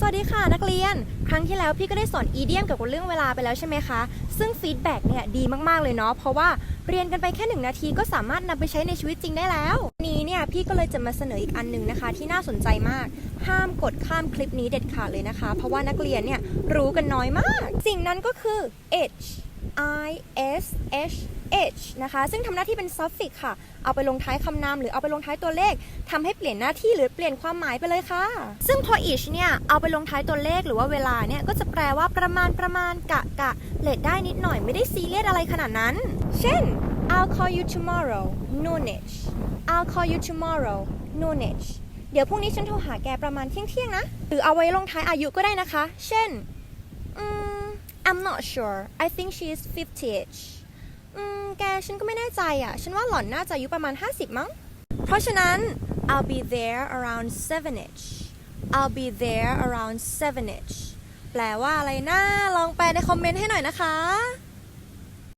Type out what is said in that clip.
สวัสดีค่ะนักเรียน ครั้งที่แล้วพี่ก็ได้สอนอีเดียมเกี่ยวกับเรื่องเวลาไปแล้วใช่ไหมคะ ซึ่งฟีดแบ็กเนี่ยดีมากๆเลยเนาะเพราะว่าเรียนกันไปแค่หนึ่งนาทีก็สามารถนำไปใช้ในชีวิตจริงได้แล้ว นี้เนี่ยพี่ก็เลยจะมาเสนออีกอันหนึ่งนะคะ ที่น่าสนใจมาก ห้ามกดข้ามคลิปนี้เด็ดขาดเลยนะคะ เพราะว่านักเรียนเนี่ยรู้กันน้อยมาก สิ่งนั้นก็คือ h i s h h นะคะ ซึ่งทำหน้าที่เป็น suffix ค่ะ เอาไปลงท้ายคำนามหรือเอาไปลงท้ายตัวเลขทำให้เปลี่ยนหน้าที่หรือเปลี่ยนความหมายไปเลยค่ะ ซึ่งพอ each เนี่ย เอาไปลงท้ายตัวเลขหรือว่าเวลาเนี่ย ก็จะแปลว่าประมาณประมาณกะกะเลทได้นิดหน่อยไม่ได้ซีเรียสอะไรขนาดนั้น เช่น I'll call you tomorrow noonish I'll call you tomorrow noonish เดี๋ยวพรุ่งนี้ฉันโทรหาแกประมาณเที่ยงๆนะ หรือเอาไว้ลงท้ายอายุก็ได้นะคะ เช่น I'm not sure I think she is 50ish อืม แกฉันก็ไม่แน่ใจอะ ฉันว่าหล่อนน่าจะอายุประมาณ 50 มั้ง เพราะฉะนั้น I'll be there around 7ish I'll be there around 7ish แปลว่าอะไรนะ ลองแปลในคอมเมนต์ให้หน่อยนะคะ